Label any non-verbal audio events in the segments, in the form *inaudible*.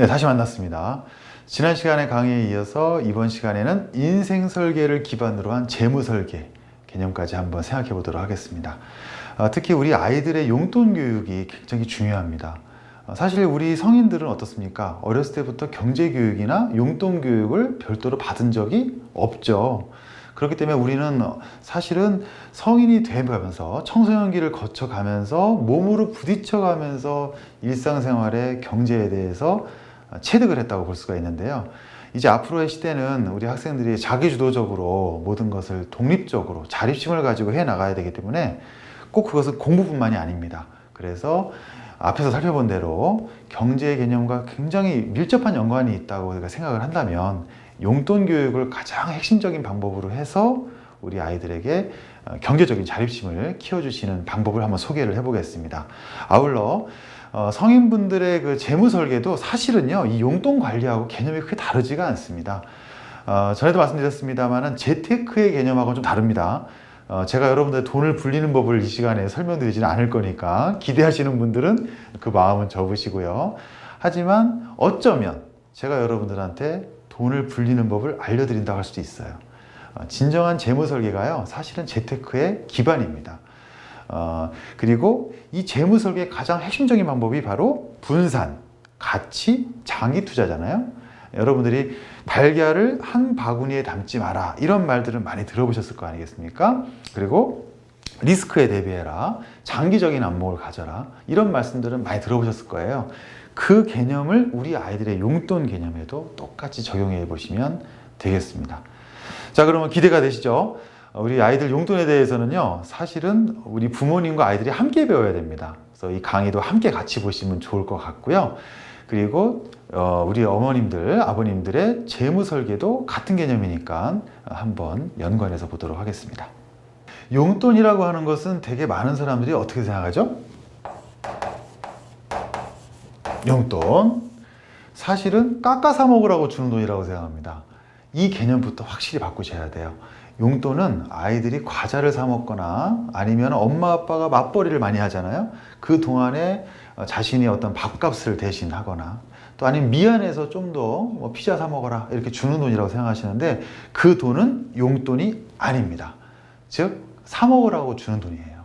네, 다시 만났습니다. 지난 시간의 강의에 이어서 이번 시간에는 인생 설계를 기반으로 한 재무 설계 개념까지 한번 생각해 보도록 하겠습니다. 아, 특히 우리 아이들의 용돈 교육이 굉장히 중요합니다. 아, 사실 우리 성인들은 어떻습니까? 어렸을 때부터 경제 교육이나 용돈 교육을 별도로 받은 적이 없죠. 그렇기 때문에 우리는 사실은 성인이 되면서 청소년기를 거쳐가면서 몸으로 부딪혀가면서 일상생활의 경제에 대해서 체득을 했다고 볼 수가 있는데요. 이제 앞으로의 시대는 우리 학생들이 자기주도적으로 모든 것을 독립적으로 자립심을 가지고 해 나가야 되기 때문에 꼭 그것은 공부뿐만이 아닙니다. 그래서 앞에서 살펴본 대로 경제 개념과 굉장히 밀접한 연관이 있다고 우리가 생각을 한다면 용돈 교육을 가장 핵심적인 방법으로 해서 우리 아이들에게 어, 경제적인 자립심을 키워주시는 방법을 한번 소개를 해보겠습니다. 아울러 어, 성인분들의 그 재무 설계도 사실은요 이 용돈 관리하고 개념이 크게 다르지가 않습니다. 어, 전에도 말씀드렸습니다만은 재테크의 개념하고 좀 다릅니다. 어, 제가 여러분들 돈을 불리는 법을 이 시간에 설명드리지는 않을 거니까 기대하시는 분들은 그 마음은 접으시고요. 하지만 어쩌면 제가 여러분들한테 돈을 불리는 법을 알려드린다고 할 수도 있어요. 어, 진정한 재무 설계가요 사실은 재테크의 기반입니다. 어, 그리고 이 재무 설계의 가장 핵심적인 방법이 바로 분산, 가치, 장기 투자잖아요. 여러분들이 달걀을 한 바구니에 담지 마라 이런 말들을 많이 들어보셨을 거 아니겠습니까? 그리고 리스크에 대비해라, 장기적인 안목을 가져라 이런 말씀들은 많이 들어보셨을 거예요. 그 개념을 우리 아이들의 용돈 개념에도 똑같이 적용해 보시면 되겠습니다. 자, 그러면 기대가 되시죠? 우리 아이들 용돈에 대해서는요, 사실은 우리 부모님과 아이들이 함께 배워야 됩니다. 그래서 이 강의도 함께 같이 보시면 좋을 것 같고요. 그리고 어, 우리 어머님들, 아버님들의 재무 설계도 같은 개념이니까 한번 연관해서 보도록 하겠습니다. 용돈이라고 하는 것은 되게 많은 사람들이 어떻게 생각하죠? 용돈. 사실은 깎아 사 먹으라고 주는 돈이라고 생각합니다. 이 개념부터 확실히 바꾸셔야 돼요. 용돈은 아이들이 과자를 사 먹거나 아니면 엄마 아빠가 맞벌이를 많이 하잖아요. 그 동안에 자신이 어떤 밥값을 대신하거나 또 아니면 미안해서 좀더뭐 피자 사 먹어라 이렇게 주는 돈이라고 생각하시는데 그 돈은 용돈이 아닙니다. 즉 사 먹으라고 주는 돈이에요.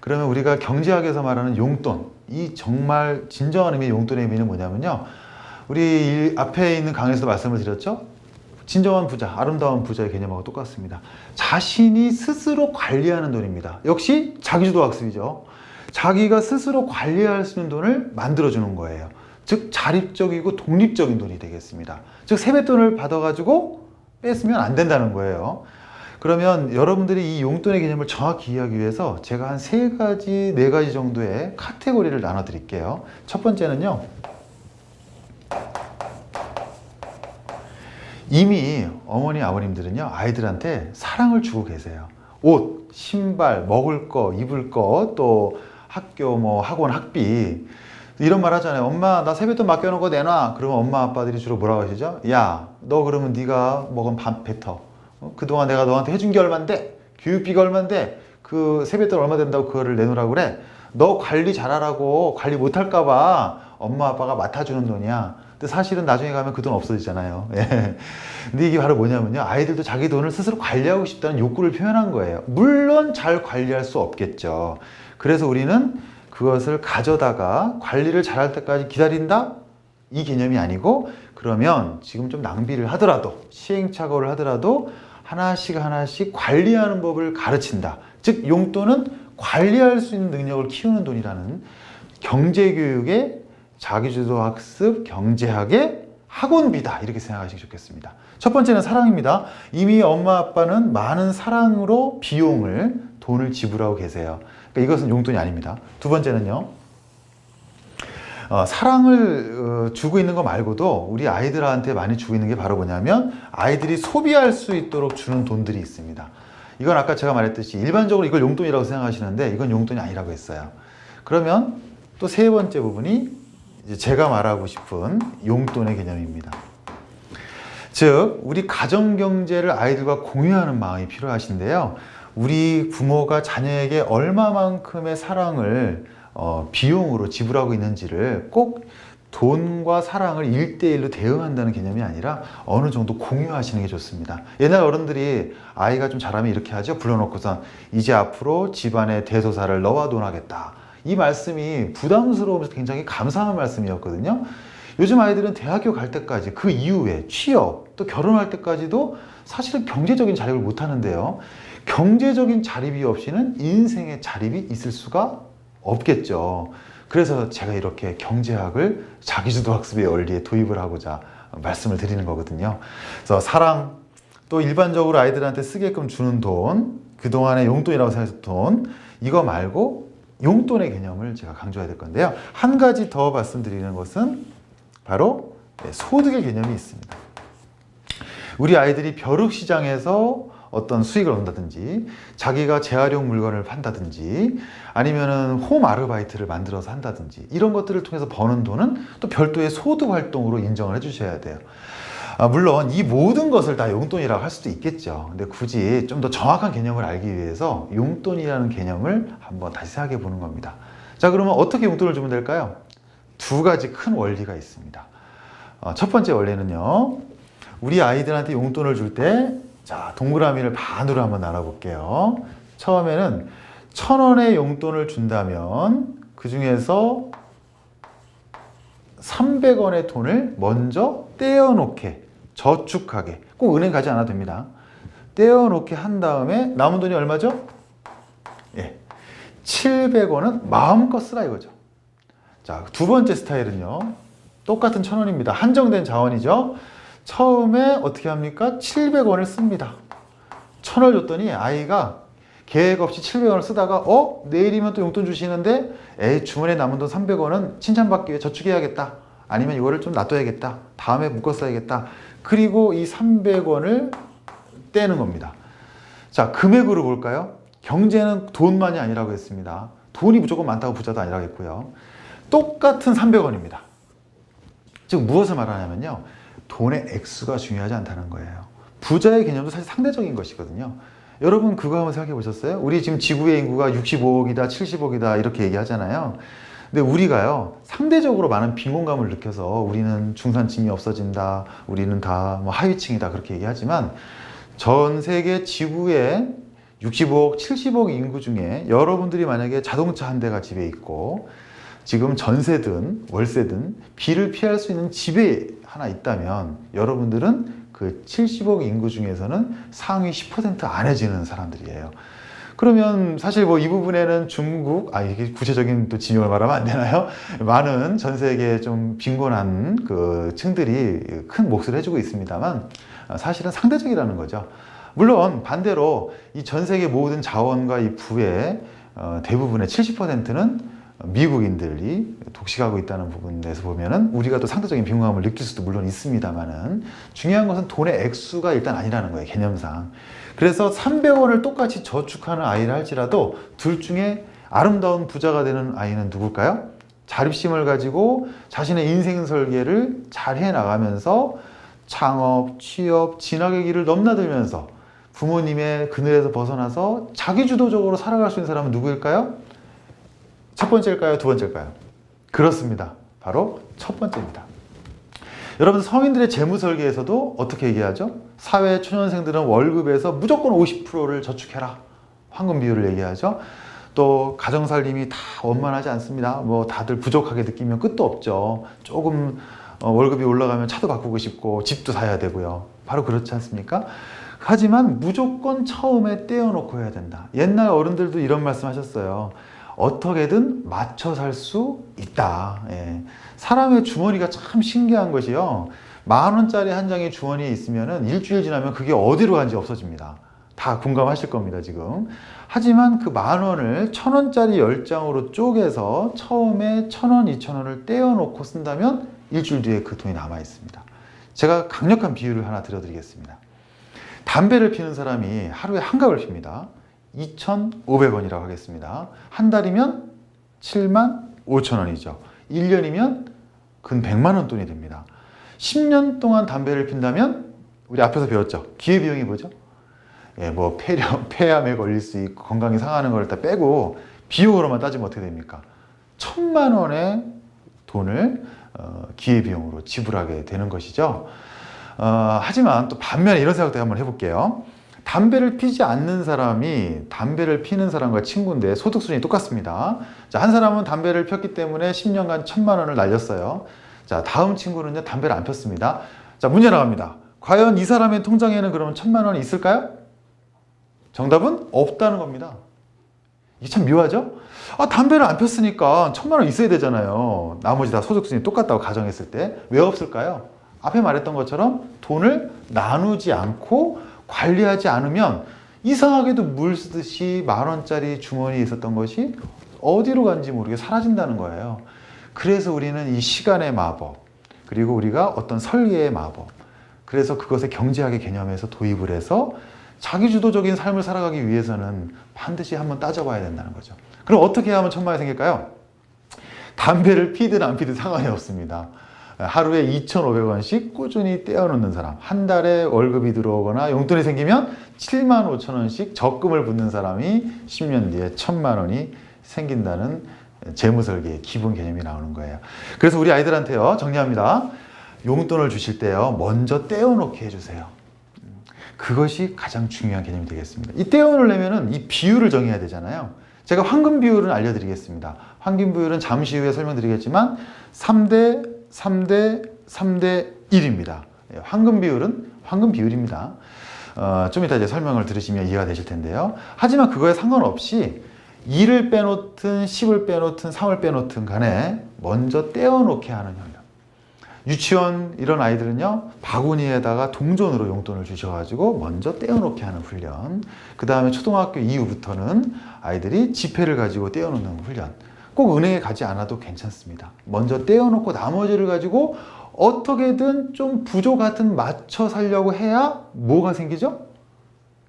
그러면 우리가 경제학에서 말하는 용돈 이 정말 진정한 의미의 용돈의 의미는 뭐냐면요. 우리 앞에 있는 강의에서도 말씀을 드렸죠. 진정한 부자, 아름다운 부자의 개념하고 똑같습니다. 자신이 스스로 관리하는 돈입니다. 역시 자기주도 학습이죠. 자기가 스스로 관리할 수 있는 돈을 만들어주는 거예요. 즉, 자립적이고 독립적인 돈이 되겠습니다. 즉, 세뱃돈을 받아가지고 뺐으면 안 된다는 거예요. 그러면 여러분들이 이 용돈의 개념을 정확히 이해하기 위해서 제가 한 세 가지, 네 가지 정도의 카테고리를 나눠 드릴게요. 첫 번째는요. 이미 어머니 아버님들은요 아이들한테 사랑을 주고 계세요. 옷, 신발, 먹을 거, 입을 거, 또 학교 뭐 학원 학비 이런 말 하잖아요. 엄마 나 세뱃돈 맡겨놓은 거 내놔. 그러면 엄마 아빠들이 주로 뭐라고 하시죠? 야, 너 그러면 네가 먹은 밥 뱉어. 어? 그동안 내가 너한테 해준 게 얼만데? 교육비가 얼만데? 그 세뱃돈 얼마 된다고 그거를 내놓으라고 그래? 너 관리 잘하라고 관리 못할까 봐 엄마 아빠가 맡아주는 돈이야. 근데 사실은 나중에 가면 그 돈 없어지잖아요. *laughs* 예. 근데 이게 바로 뭐냐면요. 아이들도 자기 돈을 스스로 관리하고 싶다는 욕구를 표현한 거예요. 물론 잘 관리할 수 없겠죠. 그래서 우리는 그것을 가져다가 관리를 잘할 때까지 기다린다? 이 개념이 아니고 그러면 지금 좀 낭비를 하더라도 시행착오를 하더라도 하나씩 하나씩 관리하는 법을 가르친다. 즉 용돈은 관리할 수 있는 능력을 키우는 돈이라는 경제교육의 자기주도 학습 경제학의 학원비다 이렇게 생각하시면 좋겠습니다. 첫 번째는 사랑입니다. 이미 엄마 아빠는 많은 사랑으로 비용을 돈을 지불하고 계세요. 그러니까 이것은 용돈이 아닙니다. 두 번째는요. 어, 사랑을 어, 주고 있는 거 말고도 우리 아이들한테 많이 주고 있는 게 바로 뭐냐면 아이들이 소비할 수 있도록 주는 돈들이 있습니다. 이건 아까 제가 말했듯이 일반적으로 이걸 용돈이라고 생각하시는데 이건 용돈이 아니라고 했어요. 그러면 또 세 번째 부분이 이제 제가 말하고 싶은 용돈의 개념입니다. 즉, 우리 가정 경제를 아이들과 공유하는 마음이 필요하신데요. 우리 부모가 자녀에게 얼마만큼의 사랑을 어, 비용으로 지불하고 있는지를 꼭 돈과 사랑을 일대일로 대응한다는 개념이 아니라 어느 정도 공유하시는 게 좋습니다. 옛날 어른들이 아이가 좀 잘하면 이렇게 하죠. 불러놓고선 이제 앞으로 집안의 대소사를 너와 논하겠다. 이 말씀이 부담스러우면서 굉장히 감사한 말씀이었거든요. 요즘 아이들은 대학교 갈 때까지 그 이후에 취업 또 결혼할 때까지도 사실은 경제적인 자립을 못 하는데요. 경제적인 자립이 없이는 인생의 자립이 있을 수가 없겠죠. 그래서 제가 이렇게 경제학을 자기주도 학습의 원리에 도입을 하고자 말씀을 드리는 거거든요. 그래서 사랑, 또 일반적으로 아이들한테 쓰게끔 주는 돈, 그동안의 용돈이라고 생각했던 돈, 이거 말고 용돈의 개념을 제가 강조해야 될 건데요. 한 가지 더 말씀드리는 것은 바로 네, 소득의 개념이 있습니다. 우리 아이들이 벼룩시장에서 어떤 수익을 얻는다든지 자기가 재활용 물건을 판다든지 아니면은 홈 아르바이트를 만들어서 한다든지 이런 것들을 통해서 버는 돈은 또 별도의 소득 활동으로 인정을 해주셔야 돼요. 아, 물론 이 모든 것을 다 용돈이라고 할 수도 있겠죠. 근데 굳이 좀 더 정확한 개념을 알기 위해서 용돈이라는 개념을 한번 다시 생각해 보는 겁니다. 자, 그러면 어떻게 용돈을 주면 될까요? 두 가지 큰 원리가 있습니다. 어, 첫 번째 원리는요. 우리 아이들한테 용돈을 줄 때, 자, 동그라미를 반으로 한번 나눠볼게요. 처음에는 천 원의 용돈을 준다면 그 중에서 300원의 돈을 먼저 떼어놓게, 저축하게, 꼭 은행 가지 않아도 됩니다. 떼어놓게 한 다음에 남은 돈이 얼마죠? 예. 700원은 마음껏 쓰라 이거죠. 자, 두 번째 스타일은요. 똑같은 천 원입니다. 한정된 자원이죠. 처음에 어떻게 합니까? 700원을 씁니다. 천원 줬더니 아이가 계획 없이 700원을 쓰다가 어? 내일이면 또 용돈 주시는데 에이 주문에 남은 돈 300원은 칭찬받기 위해 저축해야겠다. 아니면 이거를 좀 놔둬야겠다. 다음에 묶어 써야겠다. 그리고 이 300원을 떼는 겁니다. 자, 금액으로 볼까요? 경제는 돈만이 아니라고 했습니다. 돈이 무조건 많다고 부자도 아니라고 했고요. 똑같은 300원입니다. 즉 무엇을 말하냐면요. 돈의 액수가 중요하지 않다는 거예요. 부자의 개념도 사실 상대적인 것이거든요. 여러분 그거 한번 생각해 보셨어요? 우리 지금 지구의 인구가 65억이다, 70억이다 이렇게 얘기하잖아요. 근데 우리가요 상대적으로 많은 빈곤감을 느껴서 우리는 중산층이 없어진다, 우리는 다 뭐 하위층이다 그렇게 얘기하지만 전 세계 지구의 65억, 70억 인구 중에 여러분들이 만약에 자동차 한 대가 집에 있고 지금 전세든 월세든 비를 피할 수 있는 집에 하나 있다면 여러분들은 그 70억 인구 중에서는 상위 10% 안에 지는 사람들이에요. 그러면 사실 뭐 이 부분에는 중국, 아, 이게 구체적인 또 지명을 말하면 안 되나요? 많은 전 세계 좀 빈곤한 그 층들이 큰 몫을 해주고 있습니다만 사실은 상대적이라는 거죠. 물론 반대로 이 전 세계 모든 자원과 이 부의 어, 대부분의 70%는 미국인들이 독식하고 있다는 부분에서 보면은 우리가 또 상대적인 빈곤감을 느낄 수도 물론 있습니다만은 중요한 것은 돈의 액수가 일단 아니라는 거예요 개념상. 그래서 300원을 똑같이 저축하는 아이를 할지라도 둘 중에 아름다운 부자가 되는 아이는 누굴까요? 자립심을 가지고 자신의 인생 설계를 잘 해 나가면서 창업, 취업, 진학의 길을 넘나들면서 부모님의 그늘에서 벗어나서 자기 주도적으로 살아갈 수 있는 사람은 누구일까요? 첫 번째일까요? 두 번째일까요? 그렇습니다. 바로 첫 번째입니다. 여러분 성인들의 재무 설계에서도 어떻게 얘기하죠? 사회 초년생들은 월급에서 무조건 50%를 저축해라. 황금 비율을 얘기하죠. 또 가정 살림이 다 원만하지 않습니다. 뭐 다들 부족하게 느끼면 끝도 없죠. 조금 어, 월급이 올라가면 차도 바꾸고 싶고 집도 사야 되고요. 바로 그렇지 않습니까? 하지만 무조건 처음에 떼어놓고 해야 된다. 옛날 어른들도 이런 말씀 하셨어요. 어떻게든 맞춰 살 수 있다. 예. 사람의 주머니가 참 신기한 것이요. 만 원짜리 한 장이 주머니에 있으면은 일주일 지나면 그게 어디로 간지 없어집니다. 다 공감하실 겁니다, 지금. 하지만 그 만 원을 천 원짜리 열 장으로 쪼개서 처음에 천 원, 이천 원을 떼어놓고 쓴다면 일주일 뒤에 그 돈이 남아 있습니다. 제가 강력한 비유를 하나 드려드리겠습니다. 담배를 피는 사람이 하루에 한 갑을 핍니다. 2,500원이라고 하겠습니다. 한 달이면 7만 5천 원이죠. 1년이면 근 100만 원 돈이 됩니다. 10년 동안 담배를 핀다면 우리 앞에서 배웠죠. 기회비용이 뭐죠? 예, 뭐 폐렴, *laughs* 폐암에 걸릴 수 있고 건강이 상하는 걸 다 빼고 비용으로만 따지면 어떻게 됩니까? 천만 원의 돈을 어, 기회비용으로 지불하게 되는 것이죠. 어, 하지만 또 반면에 이런 생각도 한번 해볼게요. 담배를 피지 않는 사람이 담배를 피는 사람과 친구인데 소득 수준이 똑같습니다. 자, 한 사람은 담배를 폈기 때문에 10년간 천만 원을 날렸어요. 자, 다음 친구는요, 담배를 안 폈습니다. 자, 문제 나갑니다. 과연 이 사람의 통장에는 그러면 천만 원이 있을까요? 정답은 없다는 겁니다. 이게 참 묘하죠? 아, 담배를 안 폈으니까 천만 원 있어야 되잖아요. 나머지 다 소득 수준이 똑같다고 가정했을 때. 왜 없을까요? 앞에 말했던 것처럼 돈을 나누지 않고 관리하지 않으면 이상하게도 물 쓰듯이 만 원짜리 주머니에 있었던 것이 어디로 간지 모르게 사라진다는 거예요. 그래서 우리는 이 시간의 마법, 그리고 우리가 어떤 설계의 마법, 그래서 그것의 경제학의 개념에서 도입을 해서 자기주도적인 삶을 살아가기 위해서는 반드시 한번 따져봐야 된다는 거죠. 그럼 어떻게 하면 천만이 생길까요? 담배를 피든 안 피든 상관이 없습니다. 하루에 2,500원씩 꾸준히 떼어놓는 사람, 한 달에 월급이 들어오거나 용돈이 생기면 7만 5천 원씩 적금을 붓는 사람이 10년 뒤에 1천만 원이 생긴다는 재무설계의 기본 개념이 나오는 거예요. 그래서 우리 아이들한테요, 정리합니다. 용돈을 주실 때요, 먼저 떼어놓게 해주세요. 그것이 가장 중요한 개념이 되겠습니다. 이 떼어놓으려면 이 비율을 정해야 되잖아요. 제가 황금 비율은 알려드리겠습니다. 황금 비율은 잠시 후에 설명드리겠지만 3대 3대 3대 1입니다. 예, 황금 비율은 황금 비율입니다. 어, 좀 이따 이제 설명을 들으시면 이해가 되실 텐데요. 하지만 그거에 상관없이 2를 빼놓든 10을 빼놓든 3을 빼놓든 간에 먼저 떼어놓게 하는 형량. 유치원 이런 아이들은요 바구니에다가 동전으로 용돈을 주셔가지고 먼저 떼어놓게 하는 훈련 그 다음에 초등학교 이후부터는 아이들이 지폐를 가지고 떼어놓는 훈련 꼭 은행에 가지 않아도 괜찮습니다 먼저 떼어놓고 나머지를 가지고 어떻게든 좀 부조 같은 맞춰 살려고 해야 뭐가 생기죠?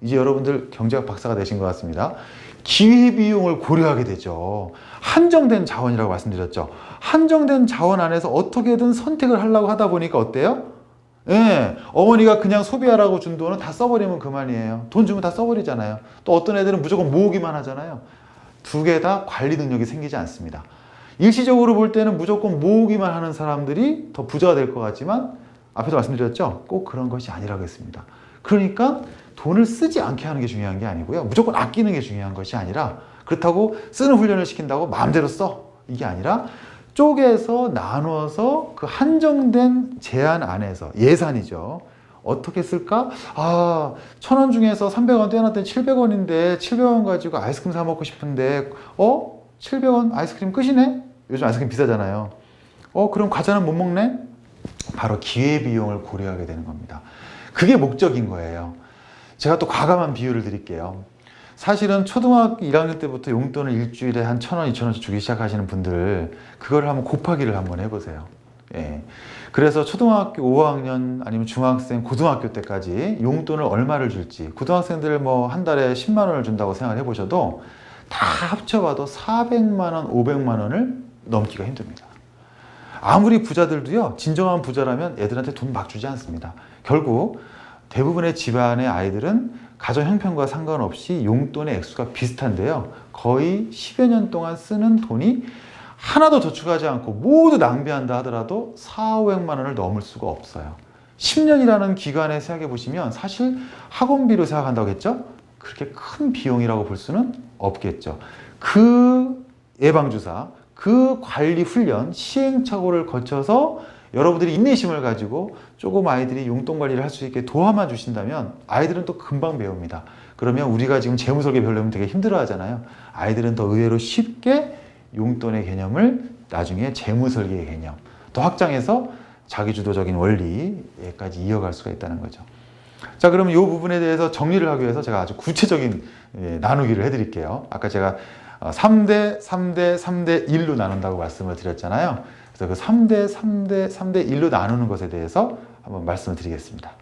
이제 여러분들 경제학 박사가 되신 것 같습니다. 기회비용을 고려하게 되죠. 한정된 자원이라고 말씀드렸죠. 한정된 자원 안에서 어떻게든 선택을 하려고 하다 보니까 어때요? 예, 어머니가 그냥 소비하라고 준 돈은 다 써버리면 그만이에요. 돈 주면 다 써버리잖아요. 또 어떤 애들은 무조건 모으기만 하잖아요. 두 개 다 관리 능력이 생기지 않습니다. 일시적으로 볼 때는 무조건 모으기만 하는 사람들이 더 부자가 될 것 같지만 앞에도 말씀드렸죠. 꼭 그런 것이 아니라고 했습니다. 그러니까 돈을 쓰지 않게 하는 게 중요한 게 아니고요. 무조건 아끼는 게 중요한 것이 아니라 그렇다고 쓰는 훈련을 시킨다고 마음대로 써. 이게 아니라 쪼개서 나눠서 그 한정된 제한 안에서 예산이죠. 어떻게 쓸까? 아, 천 원 중에서 300원 떼어놨더니 700원인데 700원 가지고 아이스크림 사 먹고 싶은데 어? 700원 아이스크림 끝이네? 요즘 아이스크림 비싸잖아요. 어, 그럼 과자는 못 먹네? 바로 기회비용을 고려하게 되는 겁니다. 그게 목적인 거예요. 제가 또 과감한 비유를 드릴게요. 사실은 초등학교 1학년 때부터 용돈을 일주일에 한 천 원, 이천 원씩 주기 시작하시는 분들 그걸 한번 곱하기를 한번 해보세요. 예. 그래서 초등학교 5학년 아니면 중학생, 고등학교 때까지 용돈을 얼마를 줄지 고등학생들 뭐 한 달에 10만 원을 준다고 생각을 해보셔도 다 합쳐봐도 400만 원, 500만 원을 넘기가 힘듭니다. 아무리 부자들도요, 진정한 부자라면 애들한테 돈 막 주지 않습니다. 결국 대부분의 집안의 아이들은 가정 형편과 상관없이 용돈의 액수가 비슷한데요. 거의 10여 년 동안 쓰는 돈이 하나도 저축하지 않고 모두 낭비한다 하더라도 4, 500만 원을 넘을 수가 없어요. 10년이라는 기간에 생각해 보시면 사실 학원비로 생각한다고 했죠? 그렇게 큰 비용이라고 볼 수는 없겠죠. 그 예방주사, 그 관리 훈련, 시행착오를 거쳐서 여러분들이 인내심을 가지고 조금 아이들이 용돈 관리를 할 수 있게 도와만 주신다면 아이들은 또 금방 배웁니다. 그러면 우리가 지금 재무설계 배우려면 되게 힘들어 하잖아요. 아이들은 더 의외로 쉽게 용돈의 개념을 나중에 재무설계의 개념 또 확장해서 자기주도적인 원리에까지 이어갈 수가 있다는 거죠. 자, 그러면 이 부분에 대해서 정리를 하기 위해서 제가 아주 구체적인 예, 나누기를 해드릴게요. 아까 제가 3대, 3대, 3대 1로 나눈다고 말씀을 드렸잖아요. 그래서 그 3대, 3대, 3대 1로 나누는 것에 대해서 한번 말씀을 드리겠습니다.